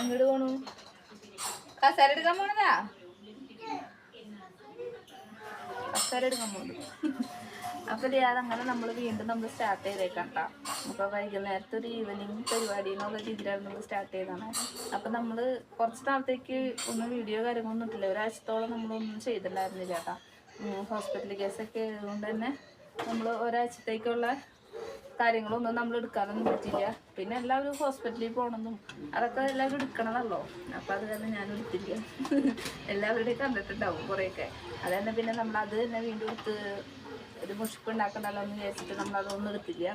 അങ്ങോട്ട് പോണു. കസേര എടുക്കാൻ പോണതാ? കസേര എടുക്കാൻ പോണു. അപ്പൊ അതങ്ങനെ നമ്മൾ വീണ്ടും നമ്മൾ സ്റ്റാർട്ട് ചെയ്തേക്കണ്ട അപ്പൊ വൈകുന്നേരത്തെ ഒരു ഈവനിങ് പരിപാടി എന്നുള്ള രീതിയിലാണ് നമ്മൾ സ്റ്റാർട്ട് ചെയ്തതാണ്. അപ്പൊ നമ്മൾ കുറച്ച് നാളത്തേക്ക് ഒന്നും വീഡിയോ കാര്യങ്ങളൊന്നും ഇട്ടില്ല. ഒരാഴ്ചത്തോളം നമ്മളൊന്നും ചെയ്തിട്ടുണ്ടായിരുന്നില്ല കേട്ടോ ഹോസ്പിറ്റൽ കേസൊക്കെ ആയതുകൊണ്ട് തന്നെ നമ്മൾ ഒരാഴ്ചത്തേക്കുള്ള കാര്യങ്ങളൊന്നും നമ്മൾ എടുക്കാനൊന്നും പറ്റില്ല പിന്നെ എല്ലാവരും ഹോസ്പിറ്റലിൽ പോകണമെന്നും അതൊക്കെ എല്ലാവരും എടുക്കണമെന്നല്ലോ അപ്പം അത് കാരണം ഞാൻ എടുത്തില്ല. എല്ലാവരുടെയും കണ്ടിട്ടുണ്ടാവും കുറേയൊക്കെ. അത് തന്നെ പിന്നെ നമ്മൾ അത് തന്നെ വീണ്ടും എടുത്ത് ഒരു മുഷിപ്പ് ഉണ്ടാക്കണ്ടല്ലോ എന്ന് വിചാരിച്ചിട്ട് നമ്മൾ അതൊന്നും എടുത്തില്ല.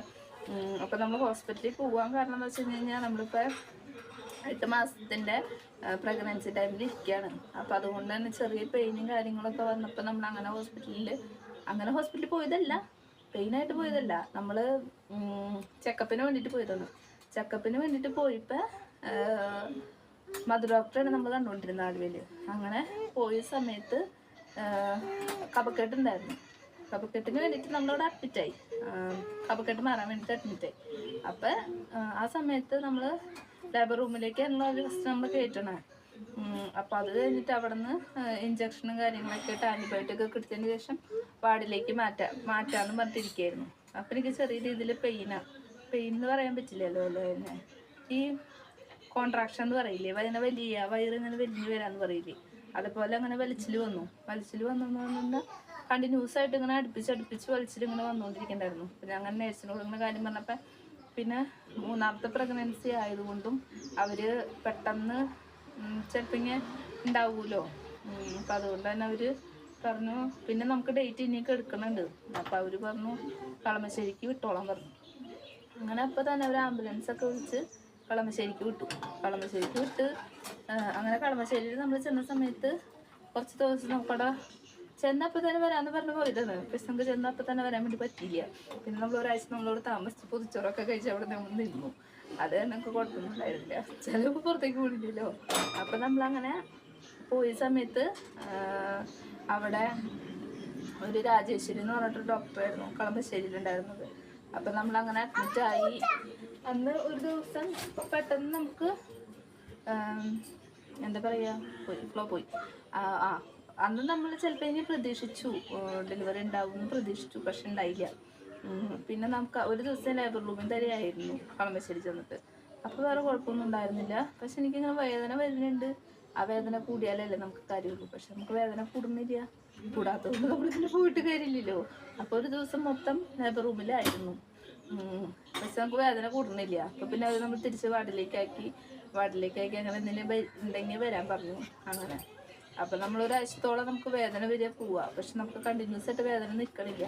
അപ്പം നമ്മൾ ഹോസ്പിറ്റലിൽ പോകാൻ കാരണം എന്ന് വെച്ച് കഴിഞ്ഞാൽ നമ്മളിപ്പോൾ എട്ട് മാസത്തിന്റെ പ്രഗ്നൻസി ടൈമിൽ ഇരിക്കുകയാണ് അപ്പം അതുകൊണ്ട് തന്നെ ചെറിയ പെയിനും കാര്യങ്ങളൊക്കെ വന്നപ്പോൾ നമ്മൾ അങ്ങനെ ഹോസ്പിറ്റലിൽ അങ്ങനെ ഹോസ്പിറ്റലിൽ പോയതല്ല. പെയിനായിട്ട് പോയതല്ല. നമ്മൾ ചെക്കപ്പിന് വേണ്ടിയിട്ട് പോയതാണ്. ചെക്കപ്പിന് വേണ്ടിയിട്ട് പോയപ്പോൾ മധു ഡോക്ടറാണ് നമ്മൾ കണ്ടുകൊണ്ടിരുന്നത് ആലുവയിൽ അങ്ങനെ പോയ സമയത്ത് കപക്കെട്ടുണ്ടായിരുന്നു കപക്കെട്ടിന് വേണ്ടിയിട്ട് നമ്മളവിടെ അഡ്മിറ്റായി കപക്കെട്ട് മാറാൻ വേണ്ടിയിട്ട് അഡ്മിറ്റായി അപ്പം ആ സമയത്ത് നമ്മൾ ലേബർ റൂമിലേക്കാണല്ലോ അവർ ഫസ്റ്റ് നമ്മൾ കയറ്റണേ. അപ്പോൾ അത് കഴിഞ്ഞിട്ട് അവിടെ നിന്ന് ഇഞ്ചക്ഷനും കാര്യങ്ങളൊക്കെ ആയിട്ട് ആന്റിബയോട്ടിക് ഒക്കെ എടുത്തതിന് ശേഷം വാർഡിലേക്ക് മാറ്റാം മാറ്റാമെന്ന് പറഞ്ഞിട്ടിരിക്കുകയായിരുന്നു അപ്പം എനിക്ക് ചെറിയ രീതിയിൽ പെയിനാണ് പെയിൻ എന്ന് പറയാൻ പറ്റില്ലല്ലോ അല്ലേ? തന്നെ ഈ കോൺട്രാക്ഷൻ എന്ന് പറയില്ലേ? അതിനെ വലിയ വയറിങ്ങനെ വലിഞ്ഞു വരാന്ന് പറയില്ലേ? അതുപോലെ അങ്ങനെ വലിച്ചിൽ വന്നു. വലിച്ചിൽ വന്നെന്ന് പറഞ്ഞാൽ കണ്ടിന്യൂസ് ആയിട്ട് ഇങ്ങനെ അടുപ്പിച്ച് അടുപ്പിച്ച് വലിച്ചിൽ ഇങ്ങനെ വന്നുകൊണ്ടിരിക്കണ്ടായിരുന്നു ഞാൻ അങ്ങനെ നേഴ്സിനോട് ഇങ്ങനെ കാര്യം പറഞ്ഞപ്പോൾ പിന്നെ മൂന്നാമത്തെ പ്രഗ്നൻസി ആയതുകൊണ്ടും അവർ പെട്ടെന്ന് ചിലപ്പോൾ ഇങ്ങനെ ഉണ്ടാവുമല്ലോ അപ്പം അതുകൊണ്ട് തന്നെ അവർ പറഞ്ഞു പിന്നെ നമുക്ക് ഡേറ്റ് ഇനിയൊക്കെ എടുക്കണുണ്ട്. അപ്പോൾ അവർ പറഞ്ഞു കളമശ്ശേരിക്ക് വിട്ടോളാൻ പറഞ്ഞു. അങ്ങനെ അപ്പോൾ തന്നെ അവർ ആംബുലൻസ് ഒക്കെ വിളിച്ച് കളമശ്ശേരിക്ക് വിട്ടു. കളമശ്ശേരിക്ക് വിട്ട് അങ്ങനെ കളമശ്ശേരിയിൽ നമ്മൾ ചെന്ന സമയത്ത് കുറച്ച് ദിവസം നമുക്കവിടെ ചെന്നപ്പോൾ തന്നെ വരാമെന്ന് പറഞ്ഞ് പോയതാണ്. പക്ഷെ നമുക്ക് ചെന്നപ്പോൾ തന്നെ വരാൻ വേണ്ടി പറ്റിയില്ല. പിന്നെ നമ്മൾ ഒരാഴ്ച നമ്മളോട് താമസിച്ച് പൊതിച്ചോറൊക്കെ കഴിച്ച് അവിടെ നമ്മൾ നിന്നു. അത് ഞങ്ങൾക്ക് കുഴപ്പമൊന്നുണ്ടായിരുന്നില്ല ചിലപ്പോൾ പുറത്തേക്ക് വിടില്ലല്ലോ. അപ്പം നമ്മളങ്ങനെ പോയ സമയത്ത് അവിടെ ഒരു രാജേശ്വരി എന്ന് പറഞ്ഞിട്ടൊരു ഡോക്ടറായിരുന്നു കളമ്പശ്ശേരിയിലുണ്ടായിരുന്നത് അപ്പം നമ്മളങ്ങനെ അഡ്മിറ്റ് ആയി. അന്ന് ഒരു ദിവസം പെട്ടെന്ന് നമുക്ക് എന്താ പറയുക പോയി ഫ്ലോ പോയി. ആ അന്ന് നമ്മൾ ചിലപ്പോൾ ഇനി പ്രതീക്ഷിച്ചു ഡെലിവറി ഉണ്ടാവും എന്ന് പ്രതീക്ഷിച്ചു പക്ഷെ ഉണ്ടായില്ല. പിന്നെ നമുക്ക് ഒരു ദിവസം ലേബർ റൂമിൽ തന്നെയായിരുന്നു കളമ്പശ്ശേരി ചെന്നിട്ട്. അപ്പോൾ വേറെ കുഴപ്പമൊന്നും ഉണ്ടായിരുന്നില്ല. പക്ഷെ എനിക്കിങ്ങനെ വേദന വരുന്നുണ്ട്. ആ വേദന കൂടിയാലല്ലേ നമുക്ക് കാര്യമുള്ളൂ പക്ഷെ നമുക്ക് വേദന കൂടുന്നില്ല. കൂടാത്തതുകൊണ്ട് നമ്മൾ ഇങ്ങനെ പോയിട്ട് കാര്യമില്ലല്ലോ. അപ്പോൾ ഒരു ദിവസം മൊത്തം ലേബർ റൂമിലായിരുന്നു. പക്ഷെ നമുക്ക് വേദന കൂടുന്നില്ല. അപ്പോൾ പിന്നെ അത് നമ്മൾ തിരിച്ച് വാർഡിലേക്കാക്കി വാർഡിലേക്കാക്കി അങ്ങനെ എന്തെങ്കിലും ഉണ്ടെങ്കിൽ വരാൻ പറഞ്ഞു. അങ്ങനെ. അപ്പം നമ്മളൊരാഴ്ചത്തോളം നമുക്ക് വേദന വരിക പോവുക പക്ഷെ നമുക്ക് കണ്ടിന്യൂസ് ആയിട്ട് വേദന നിൽക്കണില്ല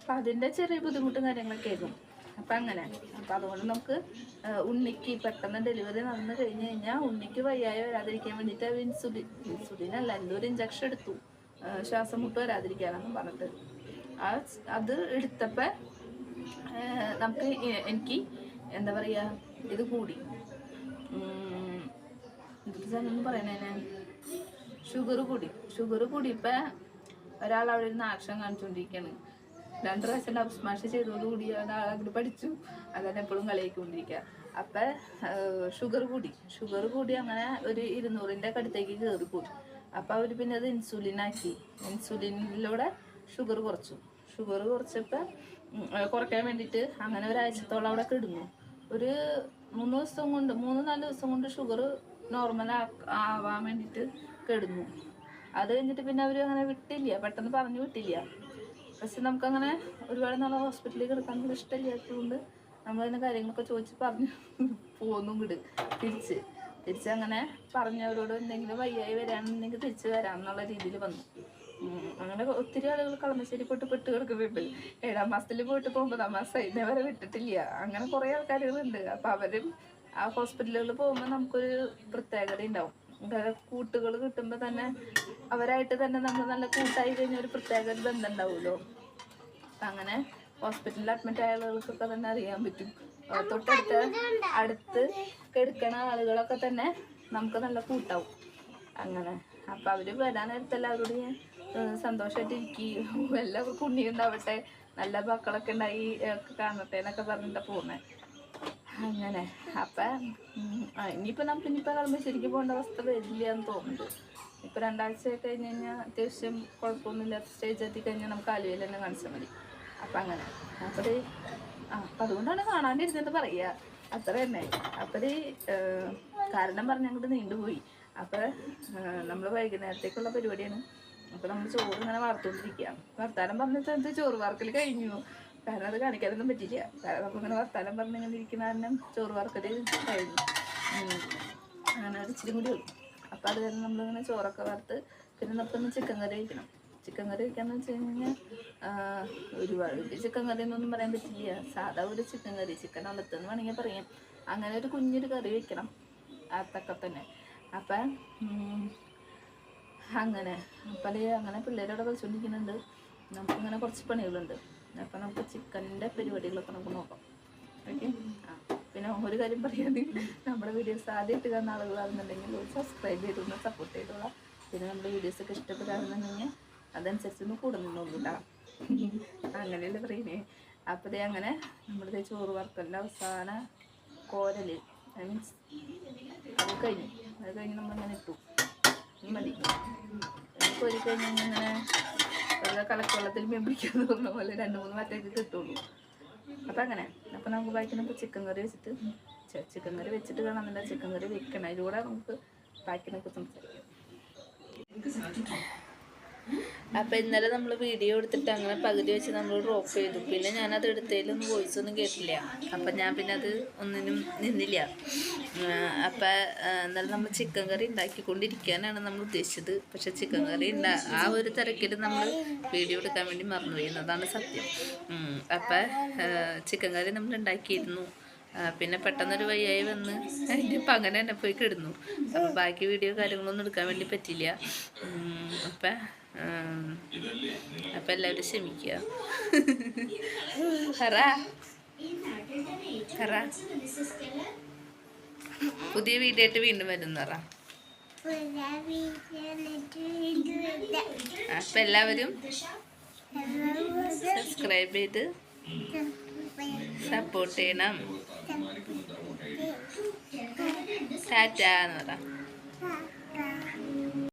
അപ്പം അതിന്റെ ചെറിയ ബുദ്ധിമുട്ടും കാര്യങ്ങളൊക്കെ ആയിരുന്നു. അപ്പം അങ്ങനെ. അപ്പം അതുകൊണ്ട് നമുക്ക് ഉണ്ണിക്ക് പെട്ടെന്ന് ഡെലിവറി നടന്നു കഴിഞ്ഞ് കഴിഞ്ഞാൽ ഉണ്ണിക്ക് വയ്യായി വരാതിരിക്കാൻ വേണ്ടിയിട്ട് അവർ ഇൻസുലിൻ ഇൻസുലിൻ അല്ല എന്തോ ഒരു ഇഞ്ചക്ഷൻ എടുത്തു. ശ്വാസം മുട്ട് വരാതിരിക്കാനെന്നും പറഞ്ഞിട്ട്. ആ അത് എടുത്തപ്പോൾ നമുക്ക് എനിക്ക് എന്താ പറയുക ഇത് കൂടി. എന്തൊരു സാധനം പറയണേ ഷുഗർ കൂടി. ഷുഗർ കൂടി ഇപ്പം ഒരാൾ അവിടെ ഇരുന്ന് ആക്ഷൻ കാണിച്ചുകൊണ്ടിരിക്കുകയാണ് രണ്ട് പ്രാവശ്യം ഡബ് സ്മാഷ് ചെയ്തതോടുകൂടി ഒരാൾ അങ്ങോട്ട് പഠിച്ചു. അതാണ് എപ്പോഴും കളിയാക്കിക്കൊണ്ടിരിക്കുക അപ്പം ഷുഗർ കൂടി. ഷുഗർ കൂടി അങ്ങനെ ഒരു ഇരുന്നൂറിന്റെ അടുത്തേക്ക് കയറി കൂടി അപ്പം അവർ പിന്നെ അത് ഇൻസുലിനാക്കി ഇൻസുലിനിലൂടെ ഷുഗർ കുറച്ചു. ഷുഗർ കുറച്ചപ്പോൾ കുറയ്ക്കാൻ വേണ്ടിയിട്ട് അങ്ങനെ ഒരാഴ്ചത്തോളം അവിടെ കിടന്നു. ഒരു മൂന്ന് ദിവസം കൊണ്ട് മൂന്ന് നാല് ദിവസം കൊണ്ട് ഷുഗർ നോർമൽ ആവാൻ വേണ്ടിയിട്ട് കിടന്നു. അത് കഴിഞ്ഞിട്ട് പിന്നെ അവർ അങ്ങനെ വിട്ടില്ല. പെട്ടെന്ന് പറഞ്ഞു വിട്ടില്ല. പക്ഷെ നമുക്കങ്ങനെ ഒരുപാട് നാളെ ഹോസ്പിറ്റലിൽ കിടക്കാൻ ഇഷ്ടമില്ലാത്തതുകൊണ്ട് നമ്മളതിനെ കാര്യങ്ങളൊക്കെ ചോദിച്ച് പറഞ്ഞു പോന്നും വിട് തിരിച്ച്. തിരിച്ചങ്ങനെ പറഞ്ഞവരോട് എന്തെങ്കിലും വയ്യായി വരാണെന്നുണ്ടെങ്കിൽ തിരിച്ച് വരാം എന്നുള്ള രീതിയിൽ വന്നു. അങ്ങനെ ഒത്തിരി ആളുകൾ കളമശ്ശേരി പോയിട്ട് പെട്ട് കിടക്കുന്നുണ്ട്. ഏഴാം മാസത്തിൽ പോയിട്ട് ഇപ്പോൾ ഒമ്പതാം മാസം വരെ വിട്ടിട്ടില്ല. അങ്ങനെ കുറേ ആൾക്കാരുകളുണ്ട്. അപ്പോൾ അവരും ആ ഹോസ്പിറ്റലുകളിൽ പോകുമ്പോൾ നമുക്കൊരു പ്രത്യേകത ഉണ്ടാവും കൂട്ടുകൾ കിട്ടുമ്പോൾ തന്നെ അവരായിട്ട് തന്നെ നമ്മൾ നല്ല കൂട്ടായി കഴിഞ്ഞാൽ ഒരു പ്രത്യേക ഒരു ബന്ധം ഉണ്ടാവുമല്ലോ. അങ്ങനെ ഹോസ്പിറ്റലിൽ അഡ്മിറ്റ് ആയ ആളുകൾക്കൊക്കെ തന്നെ അറിയാൻ പറ്റും. തൊട്ടടുത്ത് അടുത്ത് കെടുക്കണ ആളുകളൊക്കെ തന്നെ നമുക്ക് നല്ല കൂട്ടാവും. അങ്ങനെ. അപ്പം അവർ വരാൻ നേരത്തെ എല്ലാവരോടും ഞാൻ സന്തോഷമായിട്ട് ഇരിക്കും. ഉണ്ടാവട്ടെ നല്ല മക്കളൊക്കെ ഉണ്ടായി കാണട്ടെ എന്നൊക്കെ പറഞ്ഞിട്ടാണ് പോകുന്നത് അങ്ങനെ. അപ്പം ഇനിയിപ്പോൾ നമുക്ക് ഇനിയിപ്പോൾ കളമ്പ് ശരിക്കും പോകേണ്ട അവസ്ഥ വരില്ല എന്ന് തോന്നുന്നുണ്ട്. ഇപ്പോൾ രണ്ടാഴ്ച കഴിഞ്ഞ് കഴിഞ്ഞാൽ അത്യാവശ്യം കുഴപ്പമൊന്നുമില്ലാത്ത സ്റ്റേജ് എത്തി കഴിഞ്ഞാൽ നമുക്ക് ആലുവയിൽ തന്നെ കാണിച്ചാൽ മതി. അപ്പം അങ്ങനെ. അപ്പോൾ ആ അപ്പം അതുകൊണ്ടാണ് കാണാണ്ടിരുന്നിട്ട് പറയുക അത്ര തന്നെ. അപ്പം കാരണം പറഞ്ഞ് അങ്ങോട്ട് നീണ്ടുപോയി അപ്പോൾ നമ്മൾ വൈകുന്നേരത്തേക്കുള്ള പരിപാടിയാണ്. അപ്പോൾ നമ്മൾ ചോറ് ഇങ്ങനെ വറുത്തുകൊണ്ടിരിക്കുക വർത്താനം പറഞ്ഞിട്ട് എന്ത് ചോറ് വറക്കൽ കഴിഞ്ഞു? കാരണം അത് കാണിക്കാനൊന്നും പറ്റില്ല കാരണം നമ്മളിങ്ങനെ വർത്താനം പറഞ്ഞിങ്ങനെ ഇരിക്കുന്ന കാരണം ചോറ് വറുക്കൽ കഴിഞ്ഞു. അങ്ങനെ ഒരു ഇച്ചിരി കൂടി ഉള്ളു. അപ്പോൾ അത് കാരണം നമ്മളിങ്ങനെ ചോറൊക്കെ വറുത്ത് പിന്നെ നമുക്കൊന്ന് ചിക്കൻ കറി വയ്ക്കണം ചിക്കൻ കറി വയ്ക്കാന്ന് വെച്ച് കഴിഞ്ഞാൽ ഒരുപാട് ചിക്കൻ കറി എന്നൊന്നും പറയാൻ പറ്റില്ല. സാധാ ഒരു ചിക്കൻ കറി ചിക്കൻ ഉള്ളത്തെന്ന് വേണമെങ്കിൽ പറയാം. അങ്ങനെ ഒരു കുഞ്ഞൊരു കറി വെക്കണം. അതൊക്കെ തന്നെ. അപ്പം അങ്ങനെ. അപ്പം അങ്ങനെ പിള്ളേരോടെ കളിച്ചുകൊണ്ടിരിക്കുന്നുണ്ട് നമുക്കിങ്ങനെ കുറച്ച് പണികളുണ്ട്. അപ്പം നമുക്ക് ചിക്കന്റെ പരിപാടികളൊക്കെ നമുക്ക് നോക്കാം. ഓക്കെ ആ പിന്നെ ഒരു കാര്യം പറയാതെ നമ്മുടെ വീഡിയോസ് ആദ്യമായിട്ട് കാണുന്ന ആളുകളാണെന്നുണ്ടെങ്കിൽ സബ്സ്ക്രൈബ് ചെയ്തൊന്ന് സപ്പോർട്ട് ചെയ്തോളാം. പിന്നെ നമ്മുടെ വീഡിയോസൊക്കെ ഇഷ്ടപ്പെടാണെന്നുണ്ടെങ്കിൽ അതനുസരിച്ച് ഒന്ന് കൂടെ നിന്നോളൂട്ടാ അങ്ങനെയല്ലേ പറയുന്നേ. അപ്പോൾ ദേ അങ്ങനെ നമ്മുടെ ചോറ് വറുക്കലിന്റെ അവസാന കോരൽ മീൻസ് അത് കഴിഞ്ഞു. അത് കഴിഞ്ഞ് നമ്മളിങ്ങനെ ഇട്ടു. മതി. കോരി കഴിഞ്ഞ് ഇങ്ങനെ വെള്ളം കലക്കവെള്ളത്തിൽ മെമ്പിടിക്കാന്ന് തോന്നുന്ന. പോലെ രണ്ട് മൂന്ന് മറ്റേക്ക് കിട്ടുള്ളൂ അപ്പം അങ്ങനെ. അപ്പം നമുക്ക് ബാക്കിനപ്പോൾ ചിക്കൻ കറി വെച്ചിട്ട് ചിക്കൻ കറി വെച്ചിട്ട് കാണാമെന്നില്ല ചിക്കൻ കറി വെക്കണം. അതിലൂടെ നമുക്ക് ബാക്കിനൊക്കെ സംസാരിക്കാം. അപ്പം ഇന്നലെ നമ്മൾ വീഡിയോ എടുത്തിട്ട് അങ്ങനെ പകുതി വെച്ച് നമ്മൾ ഡ്രോപ്പ് ചെയ്തു. പിന്നെ ഞാൻ അത് എടുത്തതിലൊന്നും വോയിസ് ഒന്നും കേട്ടില്ല. അപ്പം ഞാൻ പിന്നെ അത് ഒന്നിനും നിന്നില്ല. അപ്പം എന്നാലും നമ്മൾ ചിക്കൻ കറി ഉണ്ടാക്കിക്കൊണ്ടിരിക്കാനാണ് നമ്മൾ ഉദ്ദേശിച്ചത്. പക്ഷെ ചിക്കൻ കറി ഉണ്ടാ ആ ഒരു തിരക്കിൽ നമ്മൾ വീഡിയോ എടുക്കാൻ വേണ്ടി മറന്നുപോയി. എന്നതാണ് സത്യം. അപ്പം ചിക്കൻ കറി നമ്മൾ ഉണ്ടാക്കിയിരുന്നു. പിന്നെ പെട്ടെന്നൊരു വയ്യായി വന്ന്. ഇനിയിപ്പോൾ അങ്ങനെ തന്നെ പോയി കിടന്നു. അപ്പോൾ ബാക്കി വീഡിയോ കാര്യങ്ങളൊന്നും എടുക്കാൻ വേണ്ടി പറ്റില്ല അപ്പം അപ്പം എല്ലാവരും ക്ഷമിക്കുക. ഹറ ഹറ പുതിയ വീഡിയോ ആയിട്ട് വീണ്ടും വരുന്നറ അപ്പം എല്ലാവരും സബ്സ്ക്രൈബ് ചെയ്ത് സപ്പോർട്ട് ചെയ്യണം. ടാറ്റ എന്ന് പറ.